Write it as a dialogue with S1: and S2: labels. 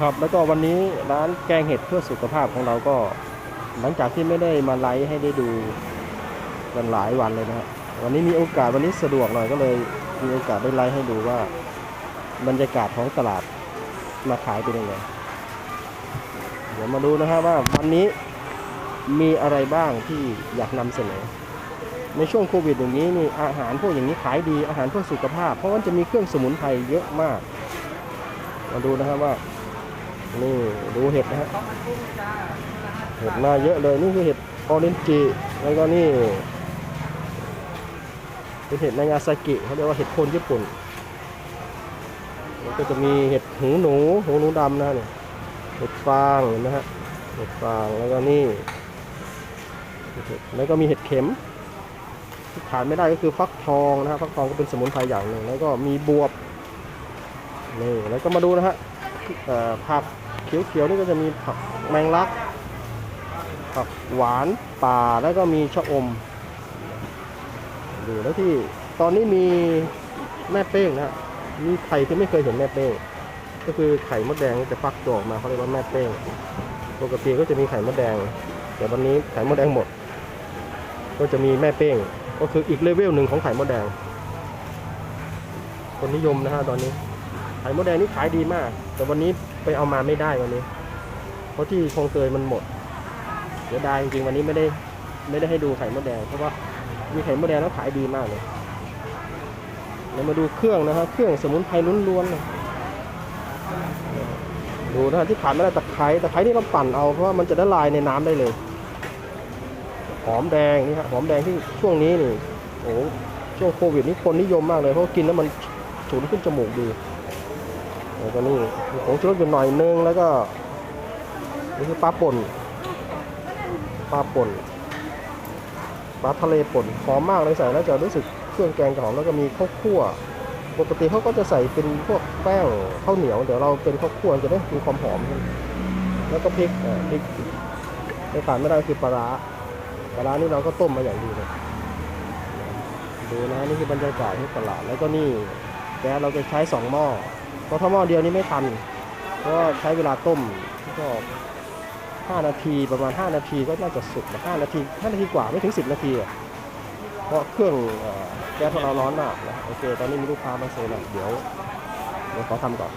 S1: ครับ แล้วก็วันนี้ร้านแกงเห็ดเพื่อสุขภาพของเราก็ หลังจากที่ไม่ได้มาไลฟ์ให้ได้ดูกันหลายวันเลยนะฮะวันนี้มีโอกาสวันนี้สะดวกหน่อยก็เลยมีโอกาสได้ไลฟ์ให้ดูว่า บรรยากาศของตลาดมาขายเป็นยังไงเดี๋ยวมาดูนะฮะว่าวันนี้มีอะไรบ้างที่อยากนำเสนอ ในช่วงโควิดอย่างนี้นี่อาหารพวกอย่างนี้ขายดีอาหารเพื่อสุขภาพ เพราะว่าจะมีเครื่องสมุนไพรเยอะมาก มาดูนะครับว่า นี่ดูเห็ดนะฮะเห็ดมาเยอะเลยนี่คือเห็ดออเรนจิแล้วก็นี่เป็นเห็ดนางาซากิเขาเรียกว่าเห็ดโคนญี่ปุ่นก็จะมีเห็ดหูหนูหูหนูดำนะเนี่ยเห็ดฟางเห็นะฮะเห็ดฟางแล้วก็นี่แล้วก็มีเห็ดเข็มที่ขาดไม่ได้ก็คือฟักทองนะฮะฟักทองก็เป็นสมุนไพรอย่างหนึ่งแล้วก็มีบวบนี่แล้วก็มาดูนะฮะผัก เขียวๆนี่ก็จะมีผักแมงลัก ผักหวานป่าแล้วก็มีชะอมดูแล้วที่ตอนนี้มีแม่เป้งนะมีใครที่ไม่เคยเห็นแม่เป้ง ก็คือไข่มดแดงจะฟักตัวออกมาเขาเรียกว่าแม่เป้งปกติก็จะมีไข่มดแดง แต่วันนี้ไข่มดแดงหมด ก็จะมีแม่เป้ง ก็คืออีกเลเวลหนึ่งของไข่มดแดง คนนิยมนะฮะตอนนี้ ไข่มดแดงนี่ขายดีมาก แต่วันนี้ ไปเอามาไม่ได้วันนี้ เพราะที่คลองเตยมันหมดเสียดายจริงๆวันนี้ไม่ได้ไม่ได้ให้ดูไข่มดแดง เพราะว่ามีไข่มดแดงแล้วขายดีมากเลยเรามาดูเครื่องนะฮะเครื่องสมุนไพรล้วนๆดูนะฮะที่ขาดไม่ได้ตะไคร้ตะไคร้นี่เราปั่นเอาเพราะว่ามันจะละลายในน้ำได้เลย หอมแดงนี่ฮะหอมแดงที่ช่วงนี้นี่โอ้ช่วงโควิดนี่คนนิยมมากเลยเพราะกินแล้วมันฉุนขึ้นจมูกดี แล้วก็นี่ผงชูรสอยู่หน่อยนึงแล้วก็นี่คือปลาป่นปลาป่นปลาทะเลป่นหอมมากเลยใส่แล้วจะรู้สึกเครื่องแกงจะหอมแล้วก็มีข้าวคั่ว ปกติเขาก็จะใส่เป็นพวกแป้งข้าวเหนียวเดี๋ยวเราเป็นข้าวคั่วจะได้มีความหอม แล้วก็พริกพริกไม่ขาดไม่ได้คือปลาร้าปลาร้านี่เราก็ต้มมาอย่างดีเลยดูนะนี่คือบรรยากาศที่ตลาดแล้วก็นี่แก๊สเราจะใช้สองหม้อ เพราะถ้าหม้อเดียวนี้ไม่ทันเพราะใช้เวลาต้มก็ห้านาทีประมาณ 5 นาทีก็น่าจะสุกห้านาทีห้านาทีกว่าไม่ถึง 10 นาทีเพราะเครื่องแก๊สของเราร้อนมากนะโอเค ตอนนี้มีลูกค้ามาเซนแล้วเดี๋ยวเดี๋ยวขอทำก่อน